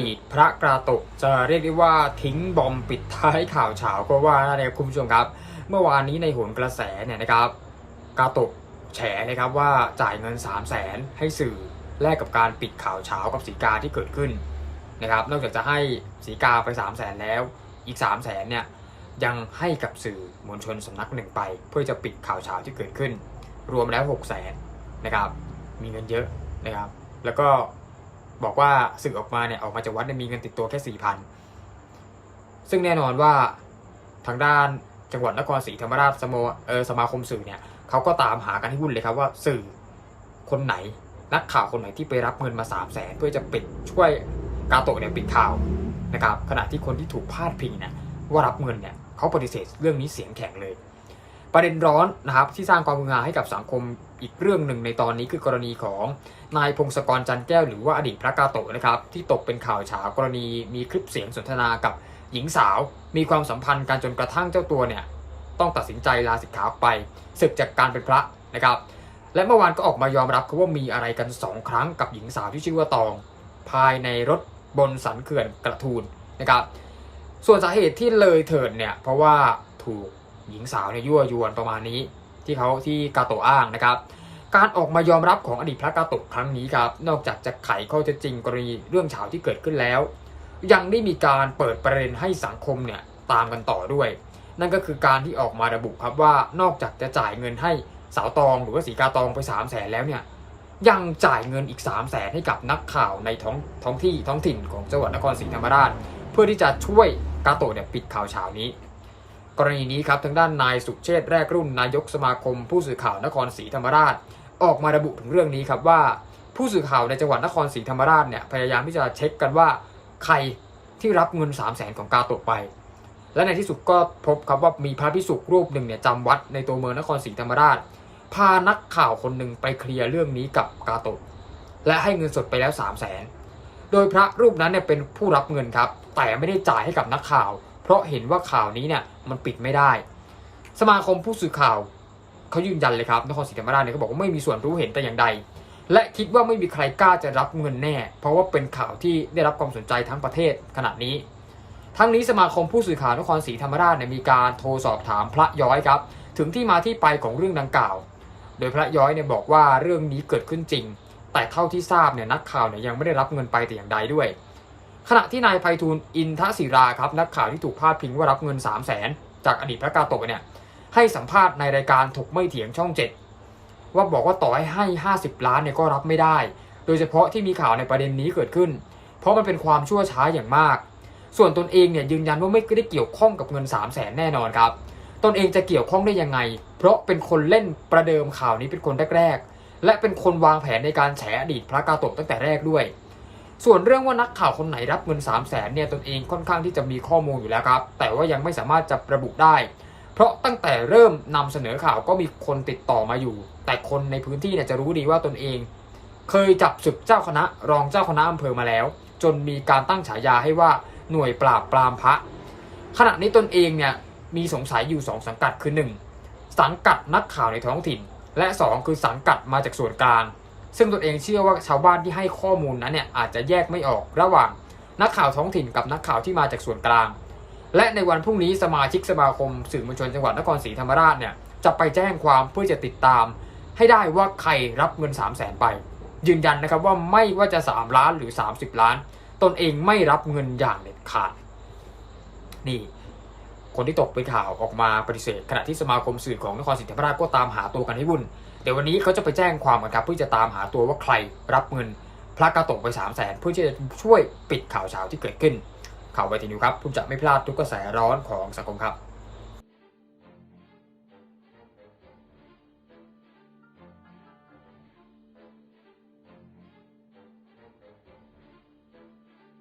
ดีตพระกาโตะจะเรียกได้ว่าทิ้งบอมปิดท้ายข่าวเฉาก็ว่าได้นครับคุณผู้ชมครับ เมื่อวานนี้ในโหนกระแสเนี่ยนะครับกาโตะแฉนะครับว่าจ่ายเงิน 3 0 0แสนให้สื่อแลกกับการปิดข่าวเช้ากับสีกาที่เกิดขึ้นนะครับนอกจากจะให้สีกาไป 3 0 0แสนแล้วอีก 3 0 0แสนเนี่ยยังให้กับสื่อมวลชนสำนักหนึ่งไป เพื่อจะปิดข่าวเช้าที่เกิดขึ้น รวมแล้ว6 0แสนนะครับมีเงินเยอะนะครับแล้วก็ บอกว่าสื่อออกมาเนี่ยออกมาจากวัดมีเงินติดตัวแค่สี่พันซึ่งแน่นอนว่าทางด้านจังหวัดนครศรีธรรมราชสมเออสมาคมสื่อเนี่ยเขาก็ตามหากันให้วุ่นเลยครับว่าสื่อคนไหนนักข่าวคนไหนที่ไปรับเงินมา3 0 0แสนเพื่อจะปิดช่วยกาโตะเนี่ยปิดข่าวนะครับขณะที่คนที่ถูกพาดพิงเนี่ยว่ารับเงินเนี่ยเขาปฏิเสธเรื่องนี้เสียงแข็งเลย ประเด็นร้อนนะครับที่สร้างความมือหาให้กับสังคมอีกเรื่องหนึ่งในตอนนี้คือกรณีของนายพงศกรจันแก้วหรือว่าอดีตพระกาโตะนะครับที่ตกเป็นข่าวเฉากรณีมีคลิปเสียงสนทนากับหญิงสาว มีความสัมพันธ์กันจนกระทั่งเจ้าตัวเนี่ยต้องตัดสินใจลาสิกขาไปศึกจากการเป็นพระนะครับ และเมื่อวานก็ออกมายอมรับว่ามีอะไรกันสองครั้งกับหญิงสาวที่ชื่อว่าตอง ภายในรถบนสันเขื่อนกระทูลนะครับ ส่วนสาเหตุที่เลยเถิดเนี่ยเพราะว่าถูก หญิงสาวเนี่ยยั่วยวนประมาณนี้ ที่เขาที่กาโตะอ้างนะครับ การออกมายอมรับของอดีตพระกาโตะครั้งนี้ครับ นอกจากจะไขข้อเท็จจริงกรณีเรื่องเฉาที่เกิดขึ้นแล้ว ยังได้มีการเปิดประเด็นให้สังคมเนี่ยตามกันต่อด้วย นั่นก็คือการที่ออกมาระบุครับว่านอกจากจะจ่ายเงินให้สาวตองหรือว่าสีกาตองไป3 0 0แสนแล้วเนี่ยยังจ่ายเงินอีก3 0 0แสนให้กับนักข่าวในท้องท้องที่ท้องถิ่นของจังหวัดนครศรีธรรมราช เพื่อที่จะช่วยกาโตะเนี่ยปิดข่าวเช้านี้ กรณีนี้ครับทางด้านนายสุเชษแรกรุ่นนายกสมาคม ผู้สื่อข่าวนครศรีธรรมราช ออกมาระบุถึงเรื่องนี้ครับว่า ผู้สื่อข่าวในจังหวัดนครศรีธรรมราชเนี่ยพยายามที่จะเช็คกันว่าใครที่รับเงิน 3 0 0แสนของกาโตะไป และในที่สุดก็พบครับว่ามีพระพิสุรูปหนึ่งเนี่ยจำวัดในตัวเมืองนครศรีธรรมราช พานักข่าวคนหนึ่งไปเคลียร์เรื่องนี้กับกาโตะและให้เงินสดไปแล้ว 3 0 0แสนโดยพระรูปนั้นเนี่ยเป็นผู้รับเงินครับแต่ไม่ได้จ่ายให้กับนักข่าว เพราะเห็นว่าข่าวนี้เนี่ยมันปิดไม่ได้ สมาคมผู้สื่อข่าวเขายืนยันเลยครับนครศรีธรรมราชเนี่ยเขาบอกว่าไม่มีส่วนรู้เห็นแต่อย่างใด และคิดว่าไม่มีใครกล้าจะรับเงินแน่ เพราะว่าเป็นข่าวที่ได้รับความสนใจทั้งประเทศขณะนี้ ทั้งนี้สมาคมผู้สื่อข่าวนครศรีธรรมราชเนี่ยมีการโทรสอบถามพระย้อยครับ ถึงที่มาที่ไปของเรื่องดังกล่าว โดยพระย้อยเนี่ยบอกว่าเรื่องนี้เกิดขึ้นจริง แต่เท่าที่ทราบเนี่ยนักข่าวเนี่ยยังไม่ได้รับเงินไปแต่อย่างใดด้วย ขณะที่นายไพฑูรย์อินทศิราครับนักข่าวที่ถูกพาดพิงว่ารับเงิน 3 0 0แสนจากอดีตพระกาโตะเนี่ยให้สัมภาษณ์ในรายการถกไม่เถียงช่องเจ็ดว่าบอกว่าต่อให้ให้ 50 ล้านเนี่ยก็รับไม่ได้ โดยเฉพาะที่มีข่าวในประเด็นนี้เกิดขึ้น เพราะมันเป็นความชั่วช้าอย่างมาก ส่วนตนเองเนี่ยยืนยันว่าไม่ได้เกี่ยวข้องกับเงิน 3 0 0แสนแน่นอนครับ ตนเองจะเกี่ยวข้องได้ยังไง เพราะเป็นคนเล่นประเดิมข่าวนี้เป็นคนแรกๆและเป็นคนวางแผนในการแฉอดีตพระกาโตะตั้งแต่แรกด้วย ส่วนเรื่องว่านักข่าวคนไหนรับเงิน 3 0 0แสนเนี่ยตนเองค่อนข้างที่จะมีข้อมูลอยู่แล้วครับ แต่ว่ายังไม่สามารถจะระบุได้ เพราะตั้งแต่เริ่มนำเสนอข่าวก็มีคนติดต่อมาอยู่ แต่คนในพื้นที่เนี่ยจะรู้ดีว่าตนเอง เคยจับศึกเจ้าคณะ รองเจ้าคณะอำเภอมาแล้ว จนมีการตั้งฉายาให้ว่าหน่วยปราบปรามพระ ขณะนี้ตนเองเนี่ยมีสงสัยอยู่ 2 สังกัดคือ 1. สังกัดนักข่าวในท้องถิ่น และ 2 คือสังกัดมาจากส่วนกลาง ซึ่งตนเองเชื่อว่าชาวบ้านที่ให้ข้อมูลนั้นเนี่ยอาจจะแยกไม่ออกระหว่างนักข่าวท้องถิ่นกับนักข่าวที่มาจากส่วนกลาง และในวันพรุ่งนี้สมาชิกสมาคมสื่อมวลชนจังหวัดนครศรีธรรมราชเนี่ยจะไปแจ้งความเพื่อจะติดตาม ให้ได้ว่าใครรับเงิน 3 0 0แสนไป ยืนยันนะครับว่าไม่ว่าจะ 3 ล้านหรือ 30 ล้าน ตนเองไม่รับเงินอย่างเด็ดขาดนี่ คนที่ตกเป็นข่าวออกมาปฏิเสธ ขณะที่สมาคมสื่อของนครศรีธรรมราชก็ตามหาตัวกันให้วุ่นเดี๋ยววันนี้เขาจะไปแจ้งความกันครับเพื่อจะตามหาตัวว่าใครรับเงินพระกาโตกไป3 0 0แสนเพื่อที่จะช่วยปิดข่าวเช้าที่เกิดขึ้น ข่าวไวทีนิวครับคุณจะไม่พลาดทุกกระแสร้อนของสังคมครับ